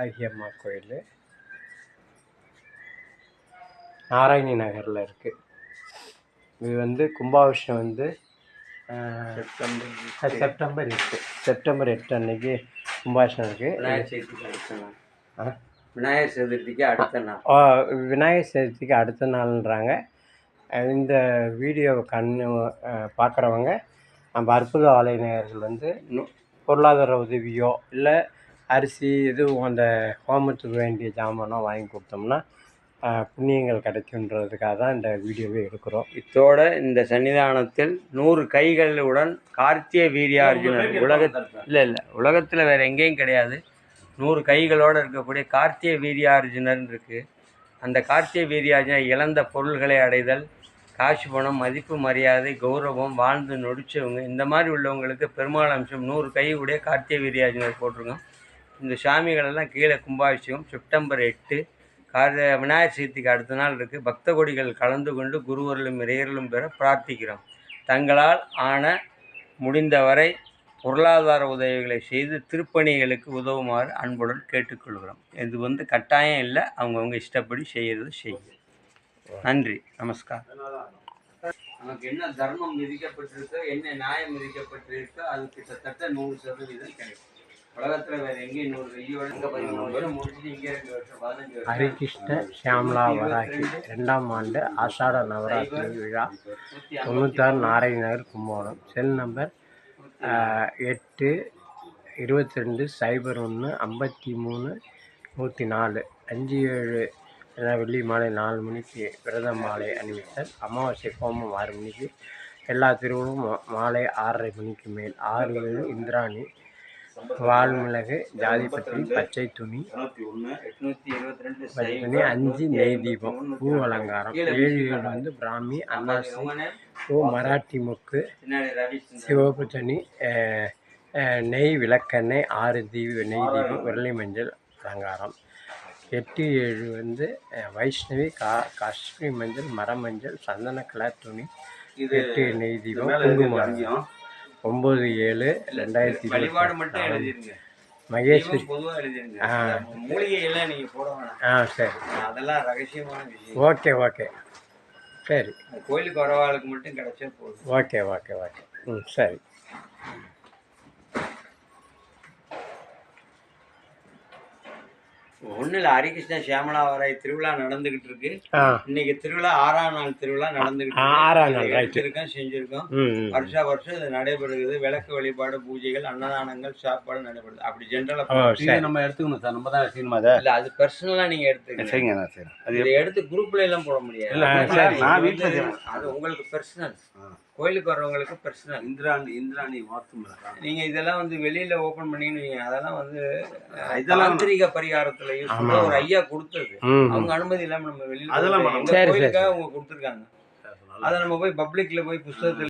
ஆகியம்மா கோயில். நாராயணி நகரில் இருக்குது இது வந்து கும்பாபிஷேகம் வந்து அது செப்டம்பர் எட்டு. செப்டம்பர் எட்டு அன்னைக்கு கும்பாபிஷேகம் இருக்குது விநாயகர் சதுர்த்திக்கு அடுத்த நாள்? விநாயகர் சதுர்த்திக்கு அடுத்த நாள். ஆ, விநாயகர் சதுர்த்திக்கு அடுத்த நாள்ன்றாங்க. இந்த வீடியோ கண்ணு பார்க்குறவங்க நம்ம அற்புத ஆலயநேயர்கள் வந்து நு- பொருளாதார உதவியோ இல்லை அரிசி எதுவும் அந்த ஹோமத்துக்கு வேண்டிய ஜாமானோ வாங்கி கொடுத்தோம்னா புண்ணியங்கள் கிடைக்குன்றதுக்காக தான் இந்த வீடியோவே எடுக்கிறோம். இத்தோட இந்த சன்னிதானத்தில் நூறு கைகளுடன் கார்த்திய வீரியார்ஜுனர் உலக இல்லை இல்லை உலகத்தில் வேறு எங்கேயும் கிடையாது. நூறு கைகளோடு இருக்கக்கூடிய கார்த்திய வீரியார்ஜுனர் இருக்குது அந்த கார்த்திய வீரியார்ஜுனர் இழந்த பொருள்களை அடைதல் காசு பணம் மதிப்பு மரியாதை கௌரவம் வாழ்ந்து நொடிச்சவங்க இந்த மாதிரி உள்ளவங்களுக்கு பெருமாள் அம்சம் நூறு கை உடைய கார்த்திய வீரியார்ஜுனர் போட்டிருக்கோம். இந்த சாமிகளெல்லாம் கீழே கும்பாபிஷேகம் செப்டம்பர் எட்டு. கார விநாயகர் சதுர்த்திக்கு அடுத்த நாள் இருக்குது பக்த கொடிகள் கலந்து கொண்டு குருவர்களும் இறையர்களும் பெற பிரார்த்திக்கிறோம். தங்களால் ஆன முடிந்தவரை பொருளாதார உதவிகளை செய்து திருப்பணிகளுக்கு உதவுமாறு அன்புடன் கேட்டுக்கொள்கிறோம். இது வந்து கட்டாயம் இல்லை. அவங்கவுங்க இஷ்டப்படி செய்கிறது செய்யும். நன்றி. நமஸ்காரம். நமக்கு என்ன தர்மம் விதிக்கப்பட்டிருக்கோ என்ன நியாயம் விதிக்கப்பட்டிருக்கோ அது கிட்டத்தட்ட நூறு சதவீதம் கிடைக்கும். உலகத்தில் வேற எங்கேயும் நூறு கையோட இங்கே பதிமூணு வருஷம் முடிச்சுட்டு இங்கே ரெண்டு வருஷம் பதினஞ்சு வருஷம். ஹரிகிருஷ்ண ஷியாம்லா வராகி ரெண்டாம் ஆண்டு ஆஷாட நவராத்திரி விழா. தொண்ணூத்தாறு நாராயண நகர் கும்பகோணம். செல் நம்பர் எட்டு இருபத்தி ரெண்டு சைபர் ஒன்று ஐம்பத்தி மூணு நூற்றி நாலு. அஞ்சு ஏழு வெள்ளி மாலை நாலு மணிக்கு விரத மாலை அணிவித்தல். அமாவாசை ஹோமம் ஆறு மணிக்கு. எல்லா திருவிழும் மாலை ஆறரை மணிக்கு மேல். ஆறு ஏழு இந்திராணி வால்மிளகு ஜாதிபத்திரி பச்சை துணி துணி அஞ்சு நெய் தீபம் பூ அலங்காரம் ஏழு ஏழு வந்து பிராமி அன்னாசி பூ மராட்டி முக்கு சிவப்பு அஹ், நெய் விளக்கெண்ணெய் ஆறு தீப நெய் தீபம் விரலி மஞ்சள் அலங்காரம். எட்டு ஏழு வந்து வைஷ்ணவி கா காஷ்மீர் மஞ்சள் மரமஞ்சள் சந்தன கலர் துணி எட்டு நெய் தீபம் குங்குமம். ஒம்பது ஏழு ரெண்டாயிரத்தி வழிபாடு மட்டும் எழுதிருங்க. மகேஸ்வரி. தீபம் பொதுவா எழுதிருங்க. ஆ. மூலிகை எல்லாம் நீங்க போட வேணாம். ஆ சரி. அதெல்லாம் ரகசியமான விஷயம். Okay okay. சரி. கோயிலுக்கு வரவாளுக்கு மட்டும் கிடைச்சா போதும். Okay okay okay. ம் சரி. ஒன்றும் இல்லை ஹரிகிருஷ்ண சியாமலா வராய் திருவிழா நடந்துகிட்டு இருக்கு. இன்னைக்கு திருவிழா ஆறாம் நாள் திருவிழா நடந்துகிட்டு. ஆறாம் நாள். எடுத்திருக்கோம் செஞ்சிருக்கோம். வருஷா வருஷம் இது நடைபெறுகிறது. விளக்கு வழிபாடு பூஜைகள் அன்னதானங்கள் சாப்பாடு நடைபெறுது. அப்படி ஜென்ரலா நம்ம எடுத்துக்கணும் சார். நம்ம தான் எடுத்துக்கணும் அதை இல்ல அது பர்சனலா நீங்க எடுத்துக்கங்க. சரிங்க சரி. அது இதை எடுத்து குரூப்ல எல்லாம் போட முடியாது. அது உங்களுக்கு பர்சனல் ஆ. கோயிலுக்கு வர்றவங்களுக்கு பர்சனல் இந்திராணி இந்திராணி வாஸ்து நீங்க இதெல்லாம் வந்து வெளியில ஓபன் பண்ணீங்கன்னு வைங்க, அதெல்லாம் வந்து இதெல்லாம் தாந்திரிக பரிகாரத்துல யூஸ் ஆமா, பண்ண ஒரு. ஐயா கொடுத்தது. அவங்க அனுமதி இல்லாம நம்ம வெளியில அதெல்லாம் கோயிலுக்காக அவங்க கொடுத்துருக்காங்க. அதை நம்ம போய் பப்ளிக்ல போய் புஸ்தகத்துல